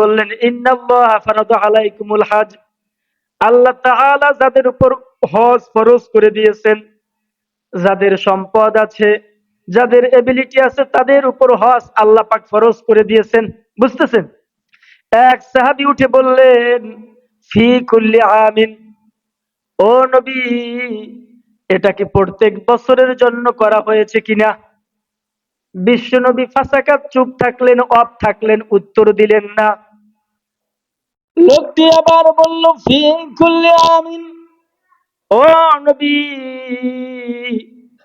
বললেন হাজ। আল্লাহ যাদের উপর হজ ফরজ করে দিয়েছেন, যাদের সম্পদ আছে, যাদের এবিলিটি আছে, তাদের উপর হজ আল্লাহ পাক ফরজ করে দিয়েছেন। বুঝতেছেন? এক সাহাবী উঠে বললেন, ফি কুল্লি আমিন। ও নবী, এটা কি প্রত্যেক বছরের জন্য করা হয়েছে কিনা? বিশ্বনবী ফাঁসাকাত চুপ থাকলেন, অফ থাকলেন, উত্তর দিলেন না। লোকটি আবার বলল, ফি কুল্লি আমিন। ও নবী,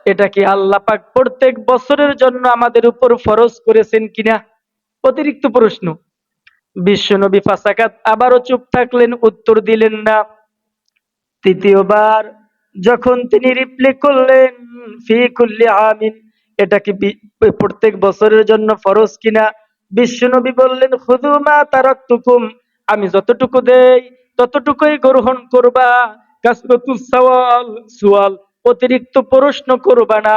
এটা কি আল্লাহ পাক প্রত্যেক বছরের জন্য আমাদের উপর ফরজ করেছেন কিনা? অতিরিক্ত প্রশ্ন। বিশ্বনবী ফাসাকাত আবারও চুপ থাকলেন, উত্তর দিলেন না। তৃতীয়বার যখন তিনি রিপ্লে করলেন, ফি কুল্লি আমিন, এটা কি প্রত্যেক বছরের জন্য ফরজ কিনা? বিশ্বনবী বললেন খুদু মা তারাক্তুকুম। আমি যতটুকু দেই, ততটুকুই গ্রহণ করবা। সওয়াল, সুয়াল, অতিরিক্ত প্রশ্ন করবা না।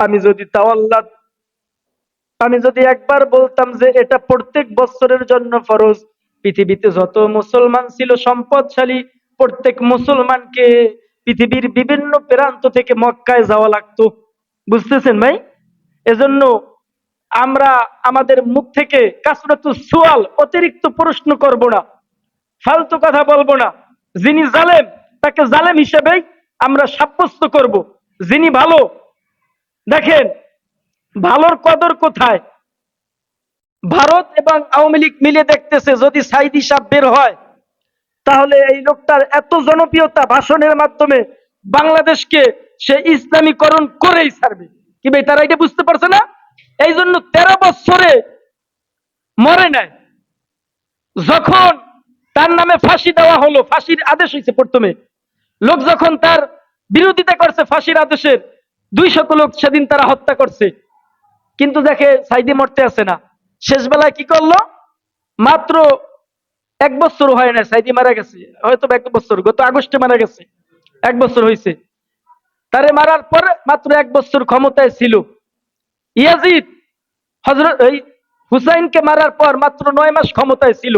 আমি যদি তাওয়াল্লাহ আমি যদি একবার বলতাম যে এটা প্রত্যেক বছরের জন্য ফরজ, পৃথিবীতে যত মুসলমান ছিল সম্পদশালী, প্রত্যেক মুসলমানকে পৃথিবীর বিভিন্ন প্রান্ত থেকে মক্কায় যাওয়া লাগতো। বুঝতেছেন ভাই? এজন্য আমরা আমাদের মুখ থেকে কাসরাতু সুয়াল অতিরিক্ত প্রশ্ন করব না। ফালতু কথা বলব না। যিনি জালেম, তাকে জালেম হিসেবেই আমরা সাব্যস্ত করব। যিনি ভালো, দেখেন, ভালোর কদর কোথায়? ভারত এবং আওয়ামী লীগ মিলে দেখতেছে, যদি সাইদি সাহ বের হয়, তাহলে এই লোকটার এত জনপ্রিয়তা ভাষণের মাধ্যমে বাংলাদেশকে সে ইসলামীকরণ করেই ছাড়বে। কি ভাই, তারা এটা বুঝতে পারছে না? এই জন্য তেরো বছরে মরে নাই। যখন তার নামে ফাঁসি দেওয়া হলো, ফাঁসির আদেশ হয়েছে প্রথমে। লোক যখন তার বিরোধিতা করছে, ফাঁসির আদেশের, দুই শত লোক সেদিন তারা হত্যা করছে। কিন্তু দেখে সাইদি মরতে আছে না। শেষ বেলায় কি করল? মাত্র এক বছর হয় না সাইদি মারা গেছে। হয়তো এক বছর গত আগস্টে মারা গেছে। এক বছর হয়েছে। তারে মারার পরে মাত্র এক বছর ক্ষমতায় ছিল। ইয়াজিদ হজরত এই হুসাইনকে মারার পর মাত্র নয় মাস ক্ষমতায় ছিল।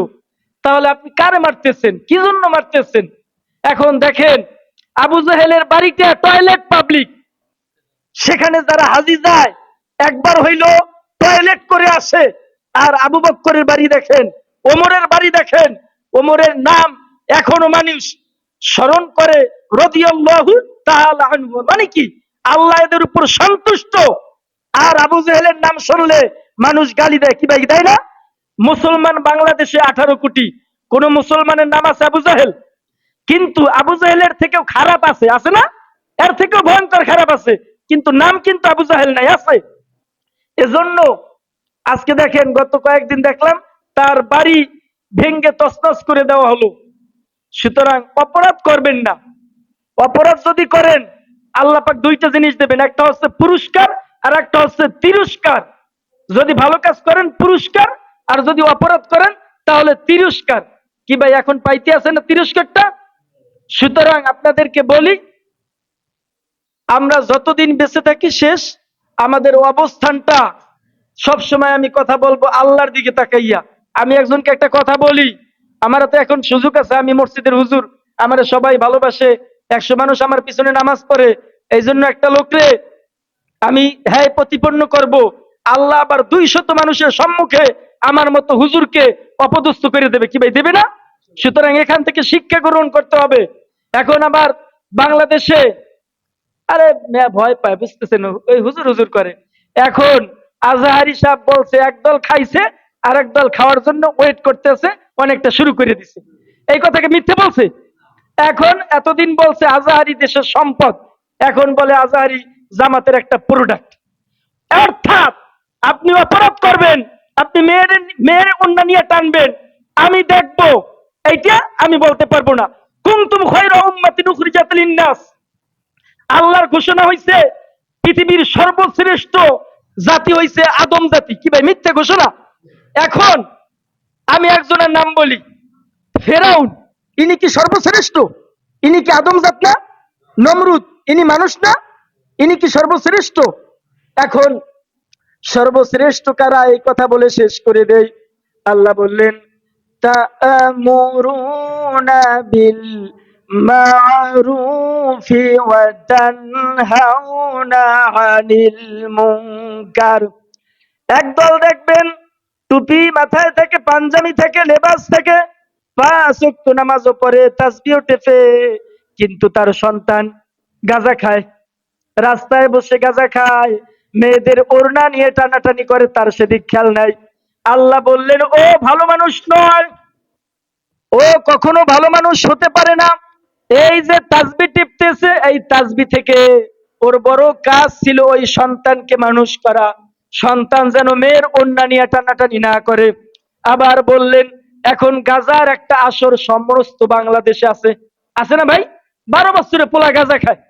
তাহলে আপনি কারে মারতেছেন? কি জন্য মারতেছেন? এখন দেখেন, আবু জাহেলের বাড়িতে টয়লেট পাবলিক সেখানে যারা হাজি যায়, একবার হইল টয়লেট করে আসে। আর আবু বক্করের বাড়ি দেখেন, ওমরের বাড়ি দেখেন, ওমরের নাম এখনও মানুষ। স্মরণ করে, রদিয়াল্লাহু তাআলা আনহু। মানে কি? আল্লাহ এদের উপর সন্তুষ্ট। আর আবু জেহেলের নাম শুনলে মানুষ গালি দেয়। কি ভাই দেয় না? মুসলমান বাংলাদেশে আঠারো কোটি। কোন মুসলমানের নাম আছে আবু জাহেল? কিন্তু আবু জাহেলের থেকেও খারাপ আছে আছে না? এর থেকেও ভয়ঙ্কর খারাপ আছে। কিন্তু নাম কিন্তু আবু জাহেল নাই, আছে। এজন্য আজকে দেখেন, গত কয়েকদিন দেখলাম, তার বাড়ি ভেঙ্গে তসনস করে দেওয়া হলো। সুতরাং অপরাধ করবেন না। অপরাধ যদি করেন, আল্লাহ পাক দুইটা জিনিস দেবেন। একটা হচ্ছে পুরস্কার আর একটা হচ্ছে তিরস্কার। যদি ভালো কাজ করেন, পুরস্কার। আর যদি অপরাধ করেন, তাহলে তিরস্কার। কি ভাই, এখন পাইতে আছে না তিরস্কারটা? সুতরাং আপনাদেরকে বলি, আমরা যতদিন বেঁচে থাকি শেষ, আমাদের অবস্থানটা সব সময় আমি কথা বলব আল্লাহর দিকে তাকাইয়া। আমি একজনকে একটা কথা বলি আমার তো এখন সুযোগ আছে, আমি মসজিদের হুজুর, আমার সবাই ভালোবাসে, একশো মানুষ আমার পিছনে নামাজ পড়ে এই জন্য একটা লোকরে আমি হ্যাঁ প্রতিপন্ন করব। আল্লাহ আবার দুই শত মানুষের সম্মুখে আমার মতো হুজুরকে অপদস্থ করে দেবে। কি ভাই, দেবে না? সুতরাং এখান থেকে শিক্ষা গ্রহণ করতে হবে। এখন আবার বাংলাদেশে, আরে ভয় পায়, বুঝতেছেন? ওই হুজুর হুজুর করে। এখন আজাহারি সাহেব বলছে একদল খাইছে আর একদল খাওয়ার জন্য ওয়েট করতেছে, অনেকটা শুরু করে দিছে। এই কথাকে মিথ্যে বলছে? এখন এতদিন বলছে আজাহারি দেশের সম্পদ। এখন বলে আজাহারি জামাতের একটা প্রোডাক্ট অর্থাৎ আপনি অপরাধ করবেন, আপনি মেয়ের মেয়ের অন্য নিয়ে টানবেন, আমি দেখব। এইটা আমি বলতে পারব না। কুমতুম আল্লাহর ঘোষণা হইছে, পৃথিবীর সর্বশ্রেষ্ঠ জাতি হইছে আদম জাতি। কি ভাই, মিথ্যে ঘোষণা? এখন আমি একজনের নাম বলি, ফেরাউন। ইনি কি সর্বশ্রেষ্ঠ? ইনি কি আদম জাত না? নমরুদ। ইনি মানুষ না? ইনি কি সর্বশ্রেষ্ঠ এখন সর্বশ্রেষ্ঠ কারা এই কথা বলে শেষ করে দেই আল্লাহ বললেন تأمرون بالمعروف وتنهون عن المنكر একদল দেখবেন টুপি মাথায় থেকে পাঞ্জাবি থেকে লেবাস থেকে পাঁচ ওয়াক্ত নামাজও পড়ে তাসবিও টেপে কিন্তু তার সন্তান গাঁজা খায় রাস্তায় বসে গাঁজা খায়। মেয়েদের ওড়না নিয়ে টানাটানি করে, তার সেদিক খেয়াল নাই। আল্লাহ বললেন, ও ভালো মানুষ নয়। ও কখনো ভালো মানুষ হতে পারে না। এই যে তাসবি টিপতেছে, এই তাসবি থেকে ওর বড় কাজ ছিল ওই সন্তানকে মানুষ করা। সন্তান যেন মেয়ের অন্যা নিয়ে টানাটানি না করে। আবার বললেন, এখন গাজার একটা আসর সমস্ত বাংলাদেশে আছে। আছে না ভাই? বারো বছরে পোলা গাজা খায়।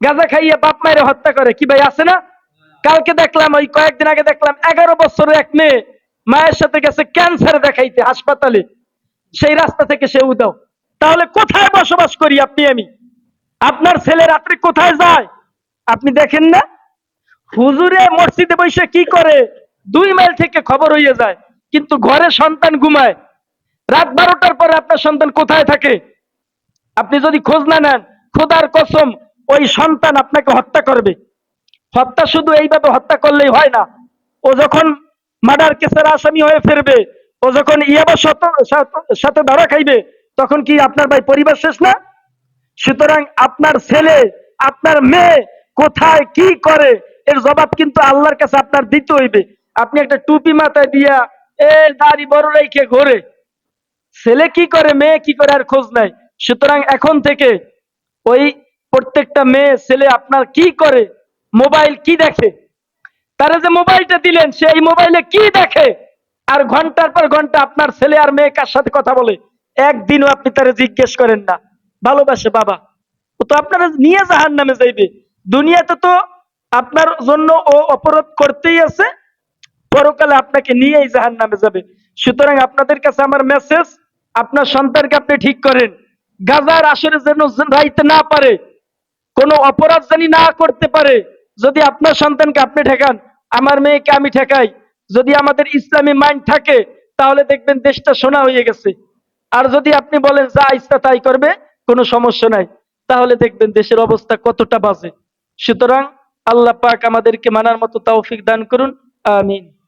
গাজা খাইয়ে বাপ মায়ের হত্যা করে, কি ভাই, আছে না? কালকে দেখলাম, ওই কয়েকদিন আগে দেখলাম, এগারো বছরের এক মেয়ে মায়ের সাথে গেছে ক্যান্সার দেখাইতে হাসপাতালে। সেই রাস্তা থেকে সে উদাও তাহলে কোথায় বসবাস করি আপনি আমি? আপনার ছেলে রাত্রে কোথায় যায়? আপনি দেখেন না? হুজুরে মসজিদে বসে কি করে? দুই মাইল থেকে খবর হইয়ে যায়, কিন্তু ঘরে সন্তান ঘুমায়। রাত বারোটার পরে আপনার সন্তান কোথায় থাকে? আপনি যদি খোঁজ না নেন, খোদার কসম ওই সন্তান আপনাকে হত্যা করবে। হত্যা শুধু এইভাবে হত্যা করলেই হয় না। ও যখন মার্ডার কেসের আসামি হয়ে ফিরবে, ও যখন ইয়াবার সাথে ধরা খাইবে, তখন কি আপনার ভাই পরিবার শেষ না? সুতরাং আপনার ছেলে, আপনার মেয়ে কোথায়, কি করে, এর জবাব কিন্তু আল্লাহর কাছে আপনার দিতে হইবে। আপনি একটা টুপি মাথায় দিয়া, এ দাড়ি বড় রেখে ঘোরে। ছেলে কি করে, মেয়ে কি করে, আর খোঁজ নাই। সুতরাং এখন থেকে ওই প্রত্যেকটা মেয়ে, ছেলে আপনার কি করে? মোবাইল কি দেখে? তারা যে মোবাইলটা দিলেন, সে এই মোবাইলে কি দেখে? আর ঘণ্টার পর ঘণ্টা আপনার ছেলে আর মেয়ে কার সাথে কথা বলে? একদিনও আপনি তারা জিজ্ঞেস করেন না। ভালোবাসে বাবা। ও তো আপনারা নিয়ে জাহান নামে যাইবে। দুনিয়াতে তো আপনার জন্য ও অপরাধ করতেই আছে। পরকালে আপনাকে নিয়েই জাহান নামে যাবে। সুতরাং আপনাদের কাছে আমার মেসেজ আপনার সন্তানকে আপনি ঠিক করেন। গাজার আসরে যেন রাইতে না পারে কোনো অপরাধ জানি না করতে পারে। যদি আপনার সন্তানকে আপনি ঠেকান, আমার মেয়েকে আমি ঠেকাই। যদি আমাদের ইসলামী মাইন্ড থাকে, তাহলে দেখবেন দেশটা সোনা হয়ে গেছে। আর যদি আপনি বলেন, যা ইচ্ছা তাই করবে, কোনো সমস্যা নাই। তাহলে দেখবেন দেশের অবস্থা কতটা বাজে। সুতরাং আল্লাহ পাক আমাদেরকে মানার মতো তৌফিক দান করুন। আমিন।